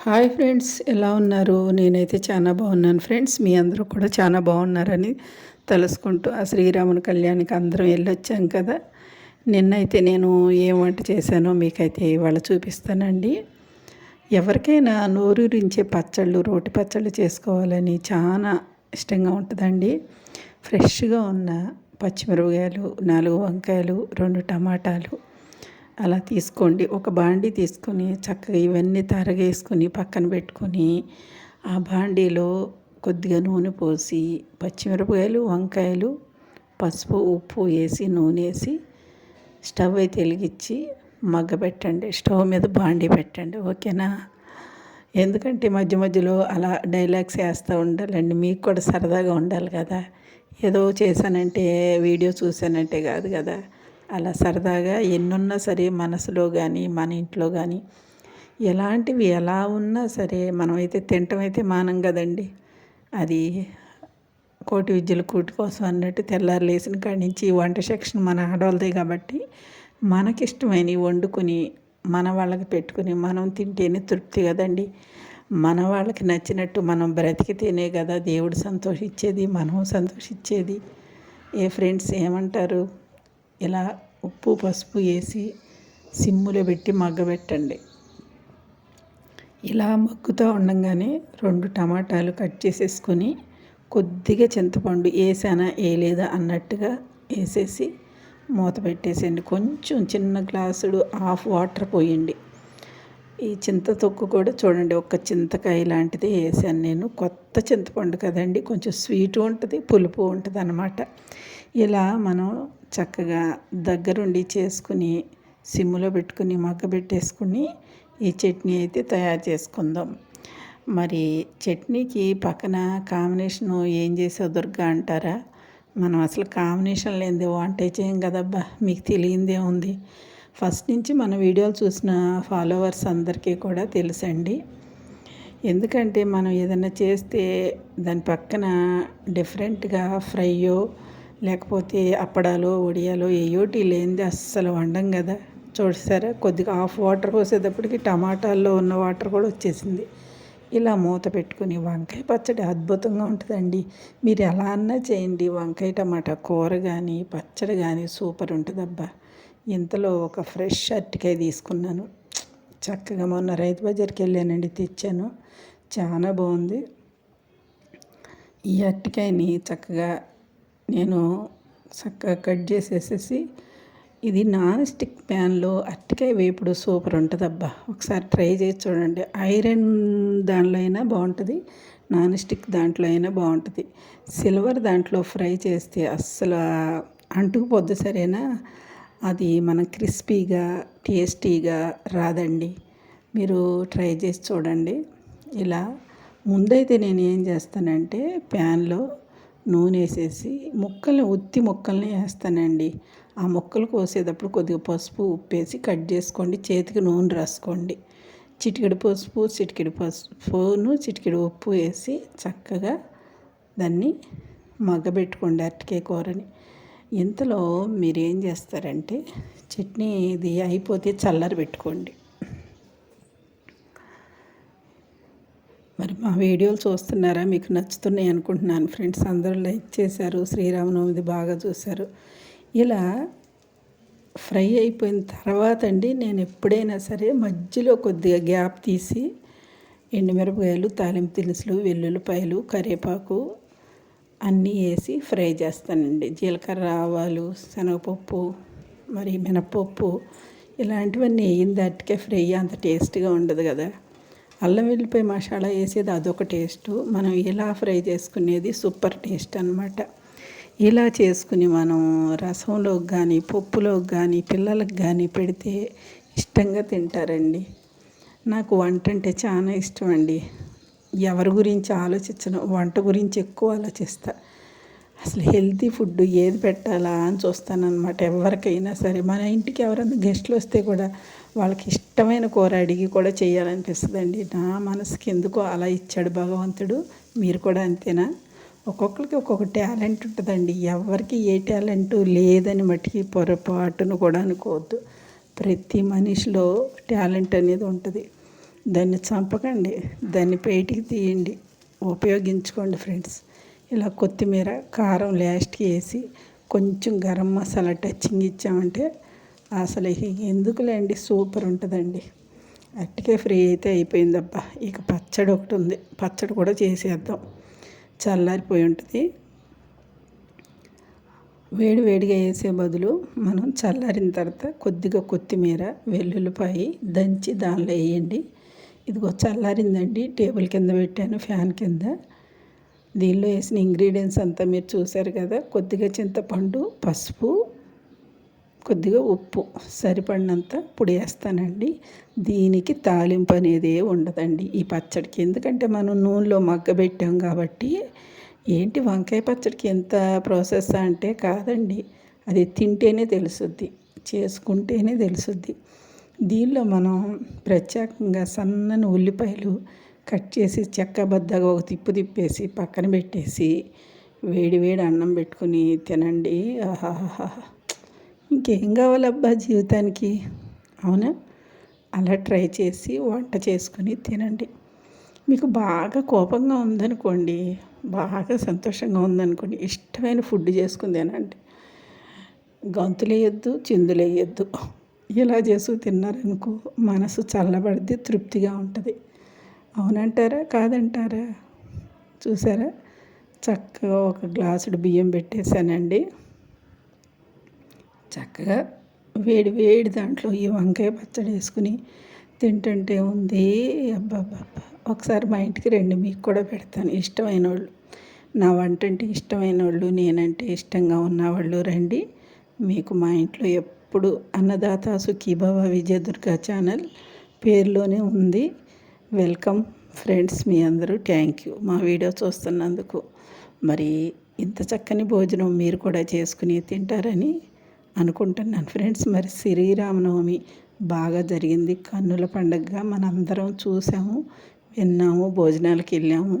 Hi friends ఎలా ఉన్నారు? నేనైతే చాలా బాగున్నాను ఫ్రెండ్స్. మీ అందరూ కూడా చాలా బాగున్నారని తెలుసుకుంటూ ఆ శ్రీరాముని కళ్యాణికి అందరం వెళ్ళొచ్చాం కదా. నిన్నైతే నేను ఏం వంట చేశానో మీకైతే ఇవాళ చూపిస్తానండి. ఎవరికైనా నోరూరించే పచ్చళ్ళు రోటి పచ్చళ్ళు చేసుకోవాలని చాలా ఇష్టంగా ఉంటుందండి. ఫ్రెష్గా ఉన్న పచ్చిమిరపకాయలు నాలుగు వంకాయలు రెండు టమాటాలు అలా తీసుకోండి. ఒక బాండీ తీసుకొని చక్కగా ఇవన్నీ తరగేసుకొని పక్కన పెట్టుకొని ఆ బాండీలో కొద్దిగా నూనె పోసి పచ్చిమిరపకాయలు వంకాయలు పసుపు ఉప్పు వేసి నూనె వేసి స్టవ్ అయితే వెలిగించి మగ్గ పెట్టండి. స్టవ్ మీద బాండీ పెట్టండి. ఓకేనా? ఎందుకంటే మధ్య మధ్యలో అలా డైలాగ్స్ వేస్తూ ఉండాలండి. మీకు కూడా సరదాగా ఉండాలి కదా. ఏదో చేశానంటే వీడియో చూశానంటే కాదు కదా. అలా సరదాగా ఎన్నున్నా సరే మనసులో కానీ మన ఇంట్లో కానీ ఎలాంటివి ఎలా ఉన్నా సరే మనమైతే తినటం అయితే మానం కదండి. అది కోటి విద్యల కూటి కోసం అన్నట్టు తెల్లారు లేచిన కాడి నుంచి వంట సెక్షన్ మన ఆడవాళ్ళదే కాబట్టి మనకిష్టమైనవి వండుకొని మన వాళ్ళకి పెట్టుకుని మనం తింటేనే తృప్తి కదండి. మన వాళ్ళకి నచ్చినట్టు మనం బ్రతికితేనే కదా దేవుడు సంతోషించేది మనం సంతోషించేది ఏ ఫ్రెండ్స్ ఏమంటారు? ఇలా ఉప్పు పసుపు వేసి సిమ్ములో పెట్టి మగ్గబెట్టండి. ఇలా మగ్గుతూ ఉండగానే రెండు టమాటాలు కట్ చేసేసుకొని కొద్దిగా చింతపండు వేసానా వేయలేదా అన్నట్టుగా వేసేసి మూత పెట్టేసేయండి. కొంచెం చిన్న గ్లాసుడు హాఫ్ వాటర్ పోయండి. ఈ చింత తొక్కు కూడా చూడండి ఒక చింతకాయ లాంటిది వేసాను నేను. కొత్త చింతపండు కదండి కొంచెం స్వీట్ ఉంటుంది పులుపు ఉంటుంది అన్నమాట ఇలా మనం చక్కగా దగ్గరుండి చేసుకుని సిమ్లో పెట్టుకుని మగ్గబెట్టేసుకుని ఈ చట్నీ అయితే తయారు చేసుకుందాం. మరి చట్నీకి పక్కన కాంబినేషను ఏం చేసావు దుర్గా అంటారా? మనం అసలు కాంబినేషన్ లేనిదే వంట చేయం కదబ్బా మీకు తెలియందే ఉంది. ఫస్ట్ నుంచి మన వీడియోలు చూసిన ఫాలోవర్స్ అందరికీ కూడా తెలుసండి. ఎందుకంటే మనం ఏదైనా చేస్తే దాని పక్కన డిఫరెంట్గా ఫ్రైయో లేకపోతే అప్పడాలు వడియాలు ఏయోటి లేనిది అస్సలు వండం కదా. చూసారా కొద్దిగా హాఫ్ వాటర్ పోసేటప్పటికి టమాటాల్లో ఉన్న వాటర్ కూడా వచ్చేసింది. ఇలా మూత పెట్టుకుని వంకాయ పచ్చడి అద్భుతంగా ఉంటుందండి. మీరు ఎలా అన్నా చేయండి. వంకాయ టమాటా కూర కానీ పచ్చడి కానీ సూపర్ ఉంటుందబ్బా. ఇంతలో ఒక ఫ్రెష్ అరటికాయ తీసుకున్నాను. చక్కగా మొన్న రైతు బజార్కి వెళ్ళానండి తెచ్చాను. చాలా బాగుంది. ఈ అరటికాయని చక్కగా నేను చక్కగా కట్ చేసేసేసి ఇది నాన్ స్టిక్ ప్యాన్లో అట్టికాయ వేపుడు సూపర్ ఉంటుంది అబ్బా ఒకసారి ట్రై చేసి చూడండి. ఐరన్ దాంట్లో అయినా బాగుంటుంది నాన్ స్టిక్ దాంట్లో అయినా బాగుంటుంది. సిల్వర్ దాంట్లో ఫ్రై చేస్తే అస్సలు అంటుకుపోద్ది సరేనా? అది మనం క్రిస్పీగా టేస్టీగా రాదండి. మీరు ట్రై చేసి చూడండి. ఇలా ముందైతే నేను ఏం చేస్తానంటే ప్యాన్లో నూనె వేసేసి ముక్కలు ఉత్తి ముక్కల్ని వేస్తానండి. ఆ ముక్కలు కోసేటప్పుడు కొద్దిగా పసుపు ఉప్పు వేసి కట్ చేసుకోండి. చేతికి నూనె రాసుకోండి. చిటికెడు పసుపు చిటికెడు పసుపును చిటికెడు ఉప్పు వేసి చక్కగా దాన్ని మగ్గబెట్టుకోండి అరటికాయ కూరని. ఇంతలో మీరు ఏం చేస్తారంటే చట్నీ ఇది అయిపోతే చల్లర పెట్టుకోండి. మరి మా వీడియోలు చూస్తున్నారా? మీకు నచ్చుతున్నాయి అనుకుంటున్నాను. ఫ్రెండ్స్ అందరూ లైక్ చేశారు. శ్రీరామనవమిది బాగా చూశారు. ఇలా ఫ్రై అయిపోయిన తర్వాత అండి నేను ఎప్పుడైనా సరే మధ్యలో కొద్దిగా గ్యాప్ తీసి ఎండుమిరపకాయలు తాలింపు దినుసులు వెల్లుల్లిపాయలు కరివేపాకు అన్నీ వేసి ఫ్రై చేస్తానండి. జీలకర్ర ఆవాలు శనగపప్పు మరి మినపప్పు ఇలాంటివన్నీ వేయింది దాటికే ఫ్రై అంత టేస్ట్గా ఉండదు కదా. అల్లం వెల్లిపాయ మసాలా వేసేది అదొక టేస్ట్. మనం ఇలా ఫ్రై చేసుకునేది సూపర్ టేస్ట్ అనమాట ఇలా చేసుకుని మనం రసంలోకి కానీ పప్పులోకి కానీ పిల్లలకు కానీ పెడితే ఇష్టంగా తింటారండి. నాకు వంట అంటే చాలా ఇష్టం అండి ఎవరి గురించి ఆలోచించను వంట గురించి ఎక్కువ ఆలోచిస్తాను అసలు హెల్తీ ఫుడ్ ఏది పెట్టాలా అని చూస్తానన్నమాట ఎవరికైనా సరే. మన ఇంటికి ఎవరైనా గెస్ట్లు వస్తే కూడా వాళ్ళకి ఇష్టమైన కూర అడిగి కూడా చేయాలనిపిస్తుందండి. నా మనసుకి ఎందుకో అలా ఇచ్చాడు భగవంతుడు. మీరు కూడా అంతేనా? ఒక్కొక్కరికి ఒక్కొక్క టాలెంట్ ఉంటుందండి. ఎవరికి ఏ టాలెంట్ లేదని మట్టికి పొరపాటును కూడా అనుకోవద్దు. ప్రతి మనిషిలో టాలెంట్ అనేది ఉంటుంది. దాన్ని చంపకండి. దాన్ని బయటికి తీయండి. ఉపయోగించుకోండి ఫ్రెండ్స్. ఇలా కొత్తిమీర కారం లాస్ట్కి వేసి కొంచెం గరం మసాలా టచ్చింగ్ ఇచ్చామంటే అసలు ఎందుకులేండి? సూపర్ ఉంటుందండి. అట్టికే ఫ్రీ అయితే అయిపోయిందబ్బా. ఇక పచ్చడి ఒకటి ఉంది. పచ్చడి కూడా చేసేద్దాం. చల్లారిపోయి ఉంటుంది. వేడి వేడిగా వేసే బదులు మనం చల్లారిన తర్వాత కొద్దిగా కొత్తిమీర వెల్లుల్లిపాయి దంచి దానిలో వేయండి. ఇదిగో చల్లారిందండి. టేబుల్ కింద పెట్టాను ఫ్యాన్ కింద. దీనిలో వేసిన ఇంగ్రీడియంట్స్ అంతా మీరు చూసారు కదా కొద్దిగా చింతపండు పసుపు కొద్దిగా ఉప్పు సరిపడినంత పొడి వేస్తానండి. దీనికి తాలింపు అనేది ఉండదండి ఈ పచ్చడికి. ఎందుకంటే మనం నూనెలో మగ్గబెట్టాం కాబట్టి ఏంటి వంకాయ పచ్చడికి ఎంత ప్రాసెస్ అంటే కాదండి అది తింటేనే తెలుసుద్ది చేసుకుంటేనే తెలుసుద్ది. దీనిలో మనం ప్రత్యేకంగా సన్నని ఉల్లిపాయలు కట్ చేసి చెక్కబద్దగా ఒక తిప్పు తిప్పేసి పక్కన పెట్టేసి వేడి వేడి అన్నం పెట్టుకుని తినండి. ఆహాహా ఇంకేం కావాలబ్బా జీవితానికి? అవునా? అలా ట్రై చేసి వంట చేసుకుని తినండి. మీకు బాగా కోపంగా ఉందనుకోండి బాగా సంతోషంగా ఉందనుకోండి ఇష్టమైన ఫుడ్ చేసుకుని తినండి. గొంతులేయొద్దు చిందులేయొద్దు ఇలా చేస్తూ తిన్నారనుకో మనసు చల్లబడితే తృప్తిగా ఉంటుంది. అవునంటారా? కాదంటారా? చూసారా? చక్కగా ఒక గ్లాసుడు బియ్యం పెట్టేశానండి. చక్కగా వేడి వేడి దాంట్లో ఈ వంకాయ పచ్చడి వేసుకుని తింటుంటే ఉంది. అబ్బాబ్బా ఒకసారి మా ఇంటికి రండి మీకు కూడా పెడతాను. ఇష్టమైన వాళ్ళు నా వంట అంటే ఇష్టమైన వాళ్ళు నేనంటే ఇష్టంగా ఉన్నవాళ్ళు రండి. మీకు మా ఇంట్లో ఎప్పుడు అన్నదాత సుఖీభవ విజయదుర్గ ఛానల్ పేరులోనే ఉంది. వెల్కమ్ ఫ్రెండ్స్ మీ అందరూ థ్యాంక్ యూ. మా వీడియో చూస్తున్నందుకు మరి ఇంత చక్కని భోజనం మీరు కూడా చేసుకుని తింటారని అనుకుంటున్నాను. ఫ్రెండ్స్ మరి శ్రీరామనవమి బాగా జరిగింది. కన్నుల పండగగా మనందరం చూసాము విన్నాము భోజనాలకు వెళ్ళాము.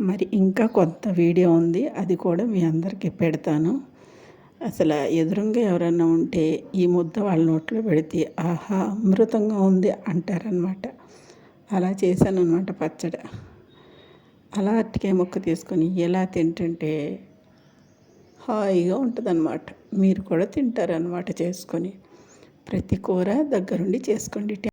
మరి ఇంకా కొత్త వీడియో ఉంది అది కూడా మీ అందరికీ పెడతాను. అసలు ఎదురుగా ఎవరన్నా ఉంటే ఈ ముద్ద వాళ్ళ నోట్లో పెడితే ఆహా అమృతంగా ఉంది అంటారనమాట అలా చేశాను అనమాట పచ్చడి. అలా అరటికాయ ముక్క తీసుకొని ఎలా తింటుంటే హాయిగా ఉంటుందన్నమాట. మీరు కూడా తింటారనమాట చేసుకొని. ప్రతి కూర దగ్గరుండి చేసుకోండి.